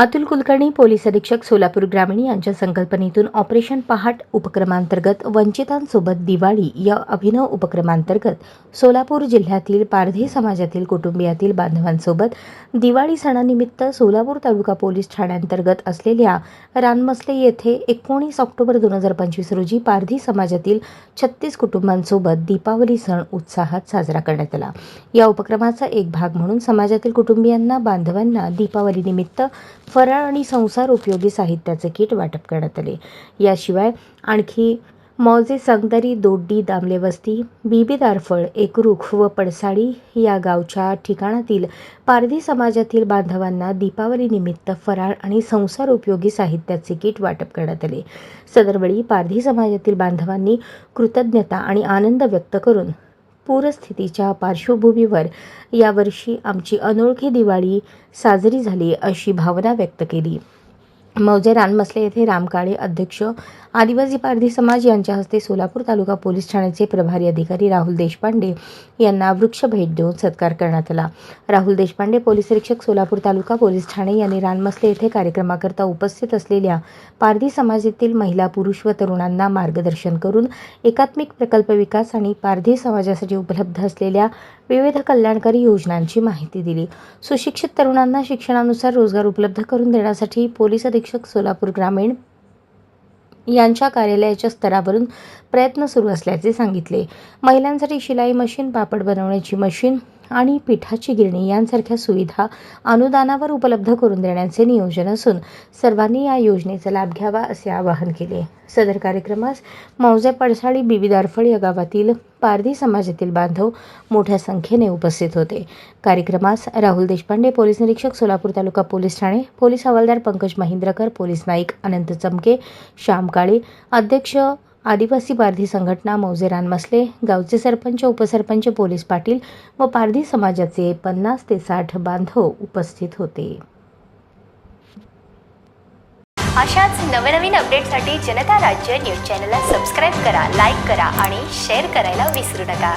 Atul Kulkarni police अधीक्षक सोलापूर ग्रामीण यांच्या संकल्पनेतून ऑपरेशन पहाट उपक्रमांतर्गत वंचितांसोबत दिवाळी या अभिनव उपक्रमांतर्गत सोलापूर जिल्ह्यातील पारधी समाजातील कुटुंबियातील बांधवांसोबत दिवाळी सणानिमित्त सोलापूर तालुका पोलीस ठाण्यांतर्गत असलेल्या रानमसले येथे एकोणीस ऑक्टोबर दोन हजार पंचवीस रोजी पारधी समाजातील छत्तीस कुटुंबांसोबत दीपावली सण उत्साहात साजरा करण्यात आला. या उपक्रमाचा एक भाग म्हणून समाजातील कुटुंबियांना बांधवांना दीपावलीनिमित्त फराळ आणि संसार उपयोगी साहित्याचे किट वाटप करण्यात आले. याशिवाय आणखी मौजे संगदरी दोड्डी दामले वस्ती बीबी दारफळ एकरूख व पडसाळी या गावच्या ठिकाणातील पारधी समाजातील बांधवांना दीपावलीनिमित्त फराळ आणि संसार उपयोगी साहित्याचे किट वाटप करण्यात आले. सदरवेळी पारधी समाजातील बांधवांनी कृतज्ञता आणि आनंद व्यक्त करून पूरस्थितीच्या पार्श्वभूमीवर यावर्षी आमची अनोळखी दिवाळी साजरी झाली अशी भावना व्यक्त केली. मौजे रानमसले येथे रामकाळे अध्यक्ष आदिवासी पारधी समाज यांच्या हस्ते सोलापूर तालुका पोलीस ठाण्याचे प्रभारी अधिकारी राहुल देशपांडे यांना वृक्ष भेट देऊन सत्कार करण्यात आला. राहुल देशपांडे पोलीस निरीक्षक सोलापूर तालुका पोलीस ठाणे यांनी रानमसले येथे कार्यक्रमाकरता उपस्थित असलेल्या पारधी समाजातील महिला पुरुष व तरुणांना मार्गदर्शन करून एकात्मिक प्रकल्प विकास आणि पारधी समाजासाठी उपलब्ध असलेल्या विविध कल्याणकारी योजनांची माहिती दिली. सुशिक्षित तरुणांना शिक्षणानुसार रोजगार उपलब्ध करून देण्यासाठी पोलीस अधीक्षक सोलापूर ग्रामीण यांच्या कार्यालयाच्या स्तरावरून प्रयत्न सुरू असल्याचे सांगितले. महिलांसाठी शिलाई मशीन पापड बनवण्याची मशीन आणि पिठाची गिरणी यांसारख्या सुविधा अनुदानावर उपलब्ध करून देण्याचे नियोजन असून सर्वांनी या योजनेचा लाभ घ्यावा असे आवाहन केले. सदर कार्यक्रमास मौजे पडसाळी बिबिदारफळ या गावातील पारधी समाजातील बांधव मोठ्या संख्येने उपस्थित होते. कार्यक्रमास राहुल देशपांडे पोलीस निरीक्षक सोलापूर तालुका पोलीस ठाणे पोलीस हवालदार पंकज महिंद्रकर पोलीस नाईक अनंत चमके श्याम काळे अध्यक्ष आदिवासी पारधी संघटना मौजे रानमसले गावचे सरपंच उपसरपंच पोलीस पाटील व पारधी समाजाचे पन्नास ते साठ बांधव उपस्थित होते. अशाच नवनवीन अपडेटसाठी जनता राज्य न्यूज चॅनलला सबस्क्राईब करा लाईक करा आणि शेअर करायला विसरू नका.